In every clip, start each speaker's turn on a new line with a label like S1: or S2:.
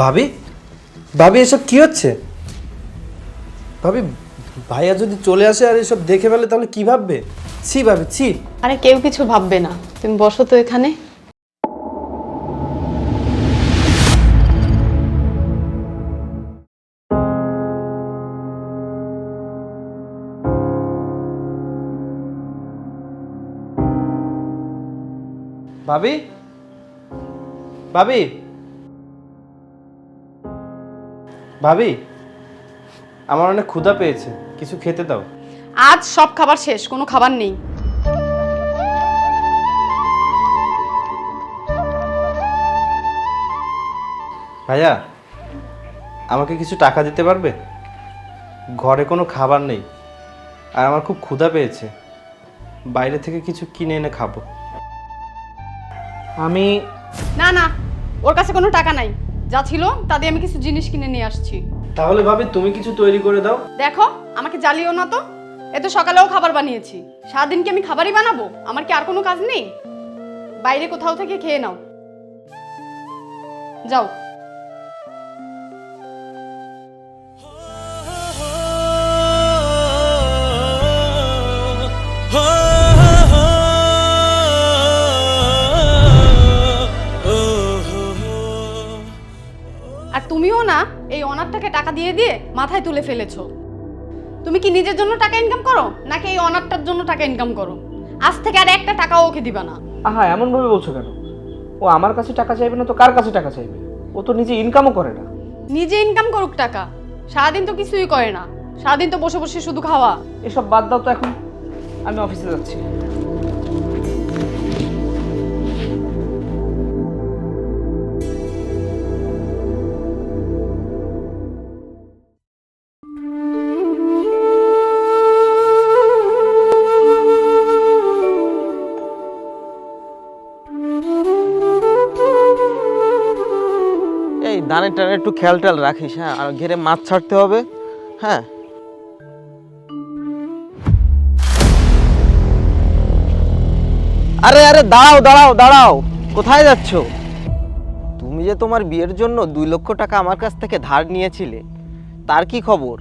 S1: ভাবি? ভাবি এসব কি হচ্ছে? ভাবি ভাইয়া যদি চলে আসে আর এসব দেখে ফেলে তাহলে কি ভাববে? ছি ভাবি ছি।
S2: আরে কেউ কিছু ভাববে না। তুমি বসো তো এখানে।
S1: ভাবি? ভাবি? ভাবি আমার অনেক ক্ষুধা পেয়েছে কিছু খেতে দাও।
S2: আজ সব খাবার শেষ কোনো খাবার নেই।
S1: ভাইয়া আমাকে কিছু টাকা দিতে পারবে? ঘরে কোনো খাবার নেই আর আমার খুব ক্ষুধা পেয়েছে। বাইরে থেকে কিছু কিনে এনে খাব।
S3: আমি
S2: না না ওর কাছে কোনো টাকা নাই। যা ছিল তা দিয়ে আমি কিছু জিনিস কিনে নিয়ে আসছি।
S1: তাহলে ভাবি তুমি কিছু তৈরি করে দাও।
S2: দেখো আমাকে জ্বালিও না তো। এ তো সকালেও খাবার বানিয়েছি। সারাদিন কি আমি খাবারই বানাবো? আমার কি আর কোনো কাজ নেই? বাইরে কোথাও থেকে খেয়ে নাও। যাও। টাকা দিয়ে দিয়ে মাথায় তুলে ফেলেছো। তুমি কি নিজের জন্য টাকা ইনকাম করো নাকি এই অনারটার জন্য টাকা ইনকাম করো? আজ থেকে আর একটা টাকাও ওকে দিবা না।
S3: আহা এমনভাবে বলছো কেন? ও আমার কাছে টাকা চাইবে না তো কার কাছে টাকা চাইবে? ও তো নিজে ইনকামও করে না।
S2: নিজে ইনকাম করুক টাকা সারাদিন তো কিছুই করে না। সারাদিন তো বসে বসে শুধু খাওয়া।
S3: এসব বাদ দাও তো এখন। আমি অফিসে যাচ্ছি।
S4: দানে টানে একটু খেয়াল টেয়াল রাখিস হ্যাঁ? আর ঘেরে মাছ ছাড়তে হবে হ্যাঁ? আরে আরে, দাঁড়াও দাঁড়াও দাঁড়াও। কোথায় যাচ্ছ? তুমি যে তোমার বিয়ের জন্য দুই লক্ষ টাকা আমার কাছ থেকে ধার নিয়েছিলে, তার কি খবর?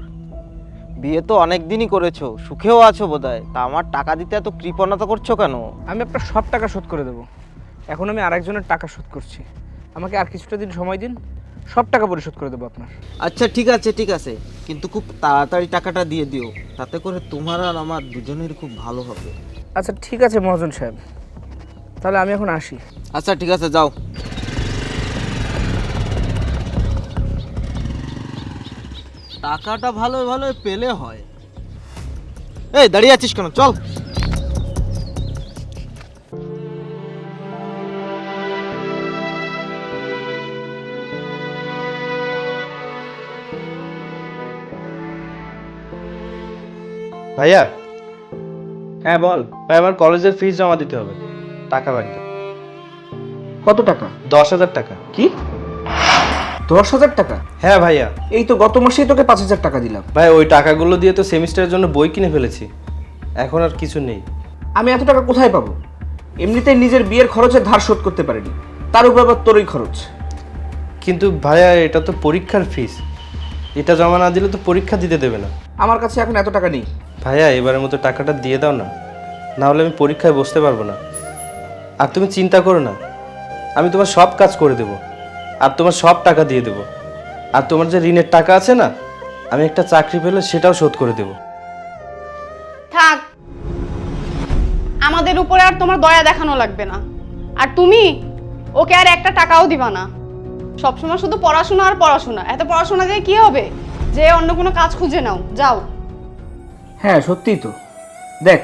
S4: বিয়ে তো অনেক দিনই করেছ, সুখেও আছো বোধহয়। তা আমার টাকা দিতে এত কৃপণতা করছ কেন?
S3: আমি আপনার সব টাকা শোধ করে দেবো। এখন আমি আরেকজনের টাকা শোধ করছি। আমাকে আর কিছুটা দিন সময় দিন সব টাকা পরিশোধ করে দেবো আপনার।
S4: আচ্ছা ঠিক আছে ঠিক আছে। কিন্তু খুব তাড়াতাড়ি টাকাটা দিয়ে দিও। তাতে করে তোমার আর আমার দুজনের খুব ভালো হবে।
S3: আচ্ছা ঠিক আছে মহাজন সাহেব। তাহলে আমি এখন আসি।
S4: আচ্ছা ঠিক আছে যাও। টাকাটা ভালো ভালো পেলে হয়। এই দাঁড়িয়ে আছিস কেন? চল।
S1: ভাইয়া?
S3: হ্যাঁ বল।
S1: ভাই আমার কলেজের ফিস জমা দিতে হবে। টাকা লাগবে।
S3: কত টাকা?
S1: দশ হাজার টাকা।
S3: কি? দশ হাজার টাকা?
S1: হ্যাঁ ভাইয়া।
S3: এই তো গত মাসেই তোকে পাঁচ হাজার টাকা দিলাম।
S1: ভাই ওই টাকাগুলো দিয়ে তো সেমিস্টারের জন্য বই কিনে ফেলেছি। এখন আর কিছু নেই।
S3: আমি এত টাকা কোথায় পাবো? এমনিতেই নিজের বিয়ের খরচে ধার শোধ করতে পারিনি। তার উপর আবার তোরই খরচ।
S1: কিন্তু ভাইয়া এটা তো পরীক্ষার ফিস এটা জমা না দিলে তো পরীক্ষা দিতে দেবে না।
S3: আমার কাছে এখন এত টাকা নেই।
S1: ভাইয়া এবারের মতো টাকাটা দিয়ে দাও না। না হলে আমি পরীক্ষায় বসতে পারব না। আর তুমি চিন্তা করো না। আমি তোমার সব কাজ করে দেব। আর তোমার সব টাকা দিয়ে দেব। আর তোমার যে ঋণের টাকা আছে না আমি একটা চাকরি পেলে সেটাও শোধ করে দেব।
S2: থাক। আমাদের উপরে আর তোমার দয়া দেখানো লাগবে না। আর তুমি ওকে আর একটা টাকাও দিবা না। সবসময় শুধু পড়াশোনা আর পড়াশোনা। এত পড়াশোনা দিয়ে কি হবে? যে অন্য কোনো কাজ খুঁজে নাও, যাও।
S3: হ্যাঁ সত্যিই তো। দেখ,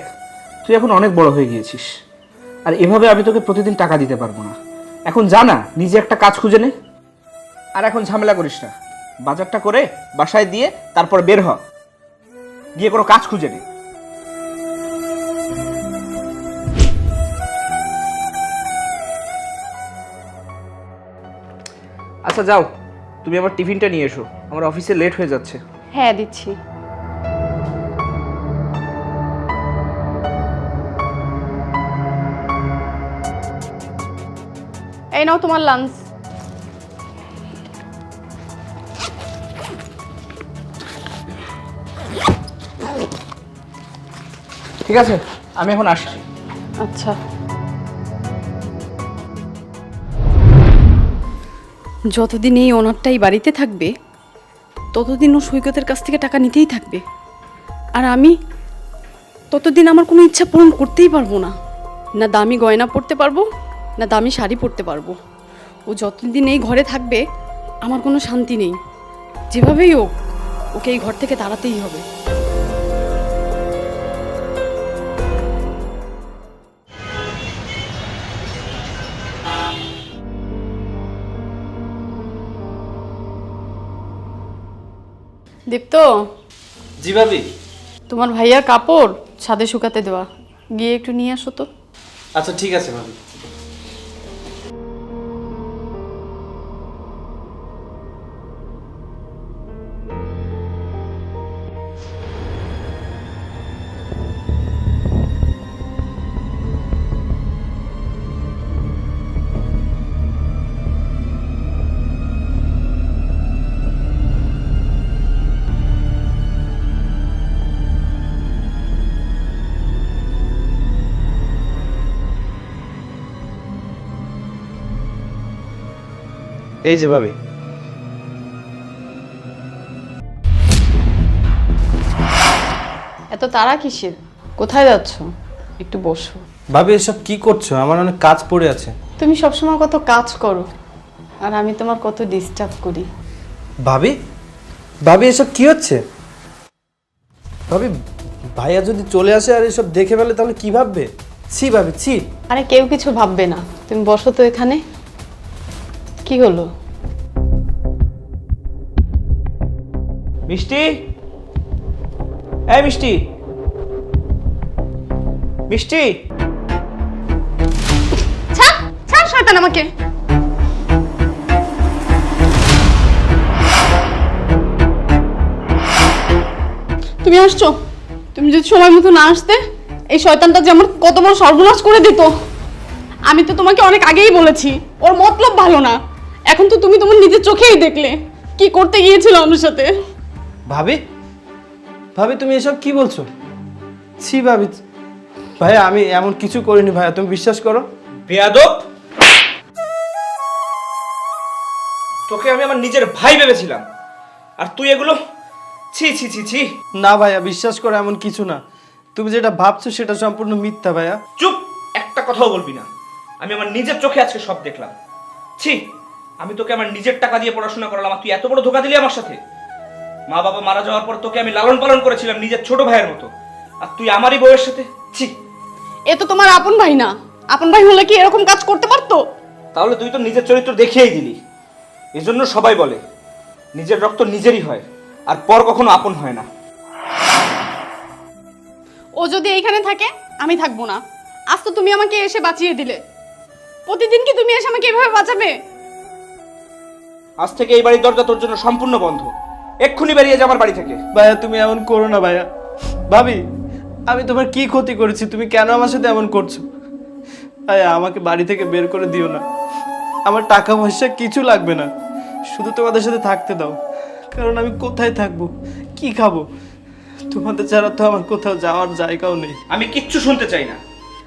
S3: তুই এখন অনেক বড় হয়ে গিয়েছিস। আর এভাবে আমি তোকে প্রতিদিন টাকা দিতে পারব না। এখন জানা নিজে একটা কাজ খুঁজে নে। আর এখন ঝামেলা করিস না। বাজারটা করে, বাসায় দিয়ে, তারপর বের হ। গিয়ে কোনো কাজ খুঁজে নে। আচ্ছা যাও। তুমি আমার টিফিনটা নিয়ে এসো। আমার অফিসে লেট হয়ে যাচ্ছে।
S2: হ্যাঁ দিচ্ছি। এই নাও তোমার লাঞ্চ
S3: ঠিক আছে আমি এখন আসছি।
S2: আচ্ছা। যতদিন এই ওনারটাই বাড়িতে থাকবে, ততদিন ও সৈকতের কাছ থেকে টাকা নিতেই থাকবে। আর আমি ততদিন আমার কোনো ইচ্ছা পূরণ করতেই পারব না। না দামি গয়না পরতে পারব, না দামি শাড়ি পরতে পারব। ও যতদিন এই ঘরে থাকবে, আমার কোনো শান্তি নেই। যেভাবেই হোক, ওকে এই ঘর থেকে তাড়াতেই হবে। দীপ্ত?
S1: জি ভাবি।
S2: তোমার ভাইয়ার কাপড় ছাদে শুকাতে দেওয়া। গিয়ে একটু নিয়ে আসো তো।
S1: আচ্ছা ঠিক আছে ভাবি। এই যে ভাবি।
S2: এত তারা কিসের? কোথায় যাচ্ছ? একটু বসো।
S1: ভাবি এসব কি করছ? আমার অনেক কাজ পড়ে আছে।
S2: তুমি সবসময় কত কাজ করো আর আমি তোমার কত ডিস্টার্ব করি।
S1: ভাবি? ভাবি এসব কি হচ্ছে? ভাবি ভাইয়া যদি চলে আসে আর এসব দেখে ফেলে তাহলে কি ভাববে? ছি ভাবি ছি।
S2: আরে কেউ কিছু ভাববে না। তুমি বসো তো এখানে। কি হলো?
S3: মিষ্টি? এই মিষ্টি। মিষ্টি?
S2: শয়তান আমাকে। তুমি আসছো? তুমি যদি সময় মতো না আসতে, এই শয়তানটা যে আমার কত বড় সর্বনাশ করে দিত। আমি তো তোমাকে অনেক আগেই বলেছি, ওর মতলব ভালো না। এখন তো তুমি তোমার নিজের চোখেই দেখলে, কি করতে গিয়েছিল আমার সাথে।
S1: ভাবি? ভাবি তুমি এসব কি বলছো? ছি ভাবি ভাইয়া আমি এমন কিছু করিনি ভাইয়া তুমি বিশ্বাস করো?
S3: বেয়াদব! তোকে আমি আমার নিজের ভাই ভেবেছিলাম। আর তুই এগুলো ছি ছি ছি ছি।
S1: না ভাইয়া বিশ্বাস করো এমন কিছু না। তুমি যেটা ভাবছ সেটা সম্পূর্ণ মিথ্যা ভাইয়া।
S3: চুপ! একটা কথাও বলবি না। আমি আমার নিজের চোখে আজকে সব দেখলাম। ছি! আমি তোকে আমার নিজের টাকা দিয়ে পড়াশোনা করালাম আর তুই এত বড় ধোকা দিলি আমার সাথে। মা বাবা মারা যাওয়ার পর তোকে আমি লালন পালন করেছিলাম নিজের ছোট ভাইয়ের মতো। আর তুই আমারই বউয়ের সাথে? ছি।
S2: এ তো তোমার আপন ভাই না। আপন ভাই হলে কি এরকম কাজ করতে পারতো?
S3: তাহলে তুই তো নিজের চরিত্র দেখিয়েই দিলি। এজন্য সবাই বলে নিজের রক্ত নিজেরই হয় আর পর কখনো আপন হয় না।
S2: ও যদি এইখানে থাকে আমি থাকব না। আজ তো তুমি আমাকে এসে বাঁচিয়ে দিলে। প্রতিদিন কি তুমি এসে আমাকে এভাবে বাঁচাবে?
S3: আজ থেকে এই বাড়ির দরজা তোর জন্য সম্পূর্ণ বন্ধ। এক্ষুনি বেরিয়ে যা আমার বাড়ি থেকে।
S1: ভাইয়া তুমি এমন করো না ভাইয়া। ভাবি আমি তোমার কি ক্ষতি করেছি? তুমি কেন আমার সাথে এমন করছ? ভাইয়া আমাকে বাড়ি থেকে বের করে দিও না। আমার টাকা পয়সা কিছু লাগবে না। শুধু তোমাদের সাথে থাকতে দাও। কারণ আমি কোথায় থাকব? কি খাব? তোমাদের ছাড়া তো আমার কোথাও যাওয়ার জায়গাও নেই।
S3: আমি কিচ্ছু শুনতে চাই না।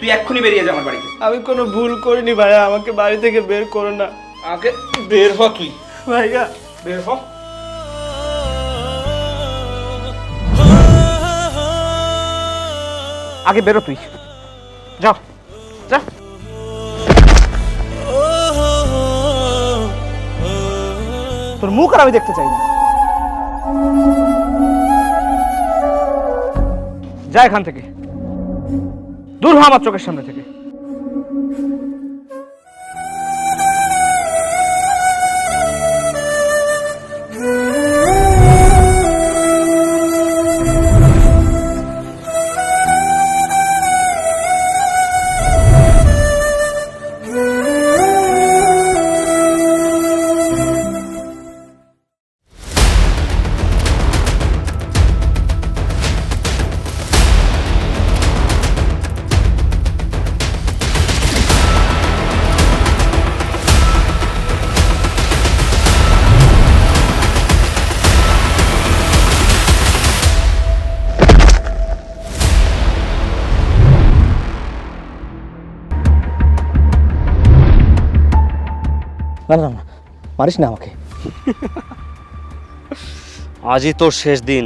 S3: তুই এক্ষুনি বেরিয়ে যা আমার বাড়িতে
S1: আমি কোনো ভুল করিনি ভাইয়া। আমাকে বাড়ি থেকে বের করো না।
S3: আগে বের হ তুই।
S1: ভাইয়া।
S3: বের হ। আগে বেরো তুই। যাও যা। তোর মুখ আর আমি দেখতে চাই না। যা এখান থেকে। দূর হ আমার চোখের সামনে থেকে।
S5: না মারিস না আমাকে।
S6: আজই তোর শেষ দিন।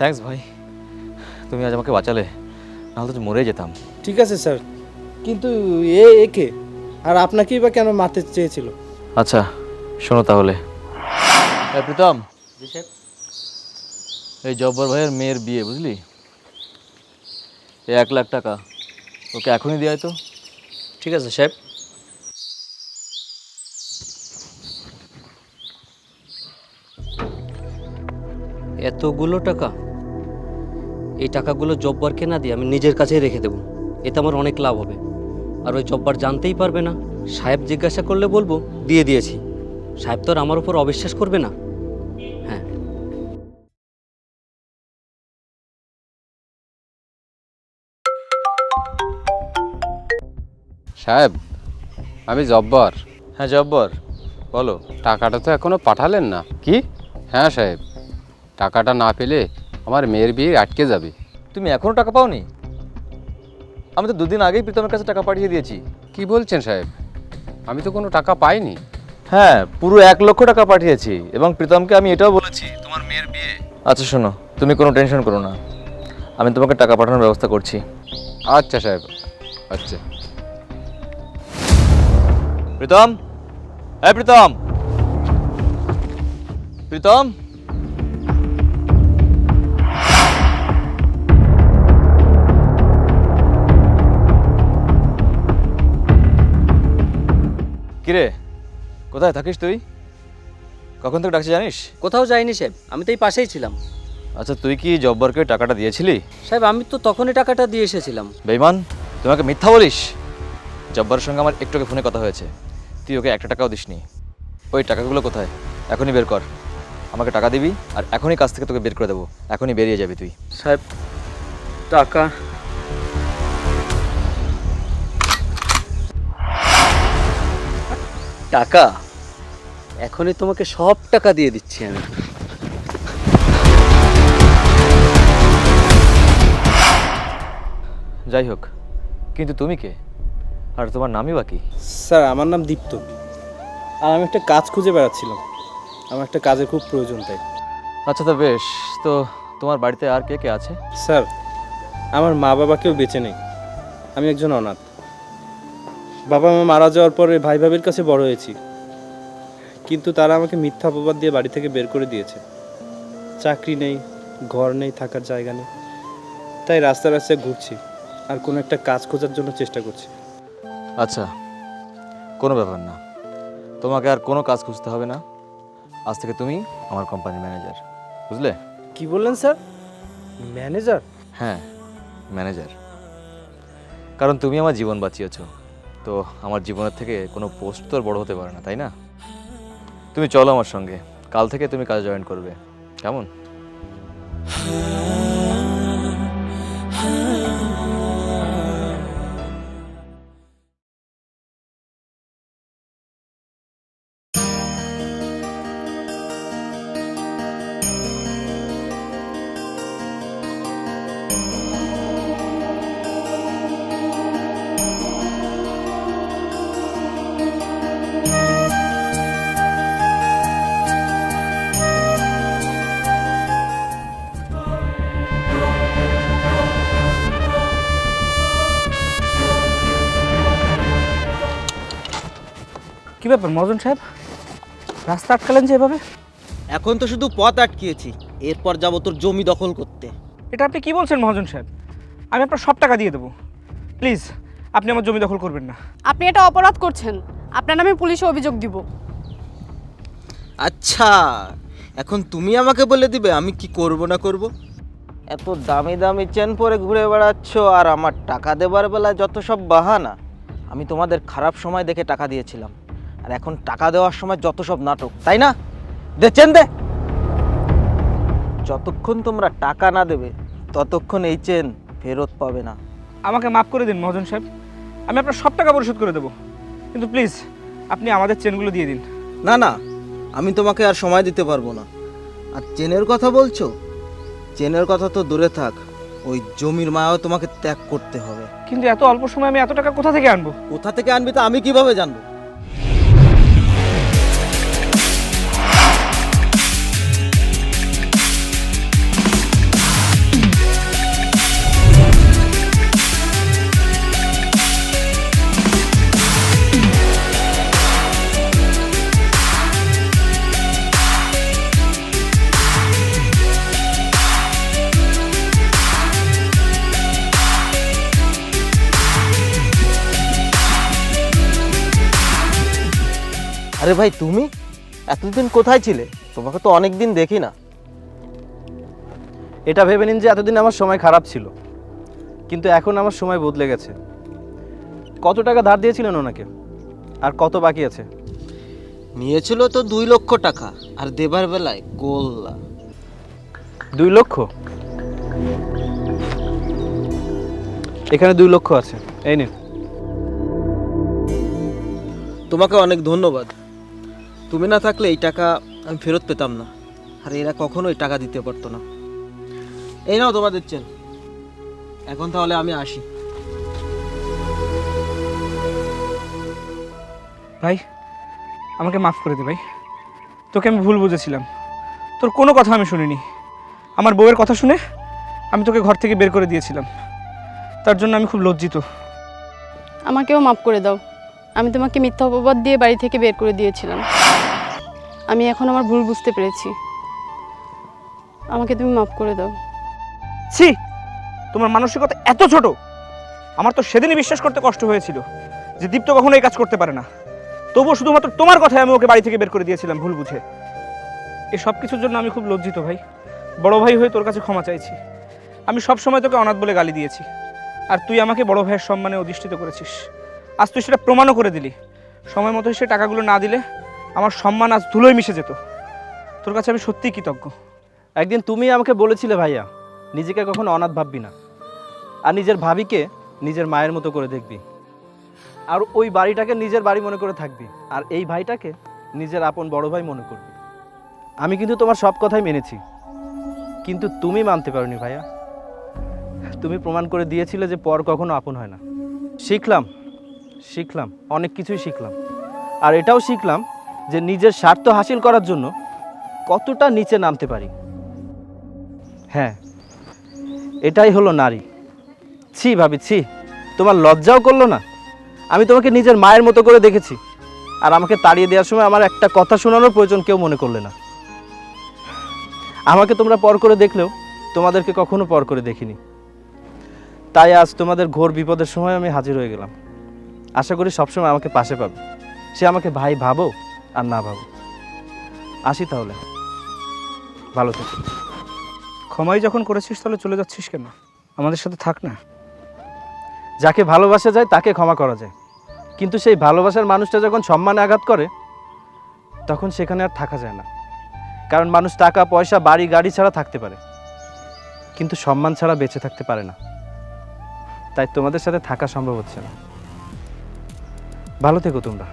S7: থ্যাঙ্কস ভাই। তুমি আজ আমাকে বাঁচালে নাহলে তো মরে যেতাম।
S1: ঠিক আছে স্যার। কিন্তু এ একে আর আপনাকেই বা কেন মারতে চেয়েছিল?
S7: আচ্ছা শোনো তাহলে। এই প্রীতম। এই জব্বর ভাইয়ের মেয়ের বিয়ে বুঝলি? এই এক লাখ টাকা। ওকে এখনই দেওয়াই তো।
S6: ঠিক আছে সাহেব এতগুলো টাকা? এই টাকাগুলো জব্বারকে না দিয়ে আমি নিজের কাছেই রেখে দেবো। এতে আমার অনেক লাভ হবে। আর ওই জব্বার জানতেই পারবে না। সাহেব জিজ্ঞাসা করলে বলব দিয়ে দিয়েছি। সাহেব তো আর আমার উপর অবিশ্বাস করবে না। হ্যাঁ।
S8: সাহেব আমি জব্বর।
S7: হ্যাঁ জব্বর। বলো।
S8: টাকাটা তো এখনও পাঠালেন না।
S7: কি?
S8: হ্যাঁ সাহেব। টাকাটা না পেলে আমার মেয়ের বিয়ে আটকে যাবে।
S7: তুমি এখনও টাকা পাওনি? আমি তো দুদিন আগেই প্রীতমের কাছে টাকা পাঠিয়ে দিয়েছি।
S8: কি বলছেন সাহেব? আমি তো কোনো টাকা পাইনি।
S7: হ্যাঁ পুরো এক লক্ষ টাকা পাঠিয়েছি এবং প্রীতমকে আমি এটাও বলেছি তোমার মেয়ের বিয়ে। আচ্ছা শোনো তুমি কোনো টেনশন করো না। আমি তোমাকে টাকা পাঠানোর ব্যবস্থা করছি।
S8: আচ্ছা সাহেব আচ্ছা।
S7: প্রীতম? হ্যাঁ প্রীতম! প্রীতম? কিরে? কোথায় থাকিস তুই? কখন থেকে ডাকছি জানিস?
S6: কোথাও যাইনি সাহেব আমি তো এই পাশেই ছিলাম।
S7: আচ্ছা তুই কি জব্বরকে টাকাটা দিয়েছিলি?
S6: সাহেব আমি তো তখনই টাকাটা দিয়ে এসেছিলাম।
S7: বেইমান তোমাকে মিথ্যা বলিস? জব্বরের সঙ্গে আমার একটু আগে ফোনে কথা হয়েছে। তুই ওকে একটা টাকাও দিসনি। ওই টাকাগুলো কোথায়? এখনই বের কর। আমাকে টাকা দিবি আর এখনই কাছ থেকে তোকে বের করে দেবো। এখনই বেরিয়ে যাবি তুই।
S6: সাহেব টাকা টাকা? এখনই তোমাকে সব টাকা দিয়ে দিচ্ছি আমি।
S7: যাই হোক কিন্তু তুমি কে? আর তোমার নামই বাকি
S1: স্যার আমার নাম দীপ্ত। আর আমি একটা কাজ খুঁজে বেড়াচ্ছিলাম। আমার একটা কাজের খুব প্রয়োজন তাই।
S7: আচ্ছা তো বেশ তো তোমার বাড়িতে আর কে কে আছে?
S1: স্যার আমার মা বাবা কেউ বেঁচে নেই। আমি একজন অনাথ। বাবা মা মারা যাওয়ার পরে ভাই ভাবির কাছে বড় হয়েছি। কিন্তু তারা আমাকে মিথ্যা অপবাদ দিয়ে বাড়ি থেকে বের করে দিয়েছে। চাকরি নেই ঘর নেই থাকার জায়গা নেই। তাই রাস্তায় রাস্তায় ঘুরছি আর কোনো একটা কাজ খোঁজার জন্য চেষ্টা করছি।
S7: আচ্ছা কোনো ব্যাপার না। তোমাকে আর কোনো কাজ খুঁজতে হবে না। আজ থেকে তুমি আমার কোম্পানির ম্যানেজার বুঝলে?
S1: কি বললেন স্যার? ম্যানেজার
S7: হ্যাঁ ম্যানেজার কারণ তুমি আমার জীবন বাঁচিয়েছো। তো আমার জীবনের থেকে কোনো পোস্ট তো আর বড় হতে পারে না, তাই না? তুমি চলো আমার সঙ্গে। কাল থেকে তুমি কাজ জয়েন করবে। কেমন?
S3: ব্যাপার মহাজন সাহেব রাস্তা আটকালেন যে এভাবে?
S4: এখন তো শুধু পথ আটকিয়েছি এরপর যাব তোর জমি দখল করতে।
S3: এটা আপনি কি বলছেন মহাজন সাহেব? আমি আপনার সব টাকা দিয়ে দেবো। প্লিজ আপনি আমার জমি দখল করবেন না।
S2: আপনি এটা অপরাধ করছেন। আপনার নামে পুলিশে অভিযোগ দিব।
S4: আচ্ছা এখন তুমি আমাকে বলে দিবে আমি কি করব না করব? এত দামি দামি চেন পরে ঘুরে বেড়াচ্ছ আর আমার টাকা দেবার বেলায় যত সব বাহানা আমি তোমাদের খারাপ সময় দেখে টাকা দিয়েছিলাম। আর এখন টাকা দেওয়ার সময় যত সব নাটক তাই না? দে চেন দে। যতক্ষণ তোমরা টাকা না দেবে ততক্ষণ এই চেন ফেরত পাবে না।
S3: আমাকে মাফ করে দিন মহাজন সাহেব। আমি আপনার সব টাকা পরিশোধ করে দেবো। কিন্তু প্লিজ আপনি আমাদের চেনগুলো দিয়ে দিন।
S4: না না আমি তোমাকে আর সময় দিতে পারব না। আর চেনের কথা বলছো? চেনের কথা তো দূরে থাক ওই জমির মায়াও তোমাকে ত্যাগ করতে হবে।
S3: কিন্তু এত অল্প সময় আমি এত টাকা কোথা থেকে আনব?
S4: কোথা থেকে আনবি তা আমি কীভাবে জানব? আরে ভাই তুমি? এতদিন কোথায় ছিলে? তোমাকে তো অনেক দিন দেখি না।
S1: এটা ভেবে নিন যে এতদিন আমার সময় খারাপ ছিল। কিন্তু এখন আমার সময় বদলে গেছে। কত টাকা ধার দিয়েছিলেন ওনাকে? আর কত বাকি আছে?
S4: নিয়েছিল তো দুই লক্ষ টাকা আর দেবার বেলায় গোল্লা।
S1: দুই লক্ষ? এখানে দুই লক্ষ আছে। এই নিন।
S4: তোমাকে অনেক ধন্যবাদ। তুমি না থাকলে এই টাকা আমি ফেরত পেতাম না। আর এরা কখনোই টাকা দিতে পারতো না। এই নাও তোমাদের চেন। এখন তাহলে আমি আসি।
S3: ভাই আমাকে মাফ করে দে ভাই। তোকে আমি ভুল বুঝেছিলাম। তোর কোনো কথা আমি শুনিনি। আমার বউয়ের কথা শুনে আমি তোকে ঘর থেকে বের করে দিয়েছিলাম। তার জন্য আমি খুব লজ্জিত।
S2: আমাকেও মাফ করে দাও। আমি তোমাকে মিথ্যা অপবাদ দিয়ে বাড়ি থেকে বের করে দিয়েছিলাম। আমি এখন আমার ভুল বুঝতে পেরেছি। আমাকে তুমি মাফ করে দাও।
S3: ছি! তোমার মানসিকতা এত ছোট! আমার তো সেদিনই বিশ্বাস করতে কষ্ট হয়েছিল যে দীপ্ত কখনো এই কাজ করতে পারে না। তবুও শুধুমাত্র তোমার কথায় আমি ওকে বাড়ি থেকে বের করে দিয়েছিলাম ভুল বুঝে। এই সব কিছুর জন্য আমি খুব লজ্জিত ভাই। বড় ভাই হয়ে তোর কাছে ক্ষমা চাইছি। আমি সব সময় তোকে অনাথ বলে গালি দিয়েছি। আর তুই আমাকে বড় ভাইয়ের সম্মানে অধিষ্ঠিত করেছিস। আজ তুই সেটা প্রমাণও করে দিলি। সময় মতো সে টাকাগুলো না দিলে আমার সম্মান আজ ধুলোয় মিশে যেত। তোর কাছে আমি সত্যিই কৃতজ্ঞ।
S1: একদিন তুমি আমাকে বলেছিলে, ভাইয়া, নিজেকে কখনো অনাথ ভাববি না। আর নিজের ভাবিকে নিজের মায়ের মতো করে দেখবি। আর ওই বাড়িটাকে নিজের বাড়ি মনে করে থাকবি। আর এই ভাইটাকে নিজের আপন বড় ভাই মনে করবি। আমি কিন্তু তোমার সব কথাই মেনেছি। কিন্তু তুমি মানতে পারোনি, ভাইয়া। তুমি প্রমাণ করে দিয়েছিলে যে পর কখনো আপন হয় না। শিখলাম। শিখলাম, অনেক কিছুই শিখলাম। আর এটাও শিখলাম যে নিজের স্বার্থ হাসিল করার জন্য কতটা নিচে নামতে পারি। হ্যাঁ এটাই হলো নারী। ছি ভাবি, ছি, তোমার লজ্জাও করল না? আমি তোমাকে নিজের মায়ের মতো করে দেখেছি। আর আমাকে তাড়িয়ে দেওয়ার সময় আমার একটা কথা শোনানোর প্রয়োজন কেউ মনে করলে না। আমাকে তোমরা পর করে দেখলেও তোমাদেরকে কখনো পর করে দেখিনি। তাই আজ তোমাদের ঘোর বিপদের সময় আমি হাজির হয়ে গেলাম। আশা করি সবসময় আমাকে পাশে পাবে। সে আমাকে ভাই ভাবো আর না ভাবো আসি তাহলে। ভালো থেকো।
S3: ক্ষমাই যখন করেছিস তাহলে চলে যাচ্ছিস কেন? আমাদের সাথে থাক না।
S1: যাকে ভালোবাসা যায় তাকে ক্ষমা করা যায়। কিন্তু সেই ভালোবাসার মানুষটা যখন সম্মানে আঘাত করে, তখন সেখানে আর থাকা যায় না। কারণ মানুষ টাকা, পয়সা, বাড়ি, গাড়ি ছাড়া থাকতে পারে। কিন্তু সম্মান ছাড়া বেঁচে থাকতে পারে না। তাই তোমাদের সাথে থাকা সম্ভব হচ্ছে না। ভালো থেকো তোমরা।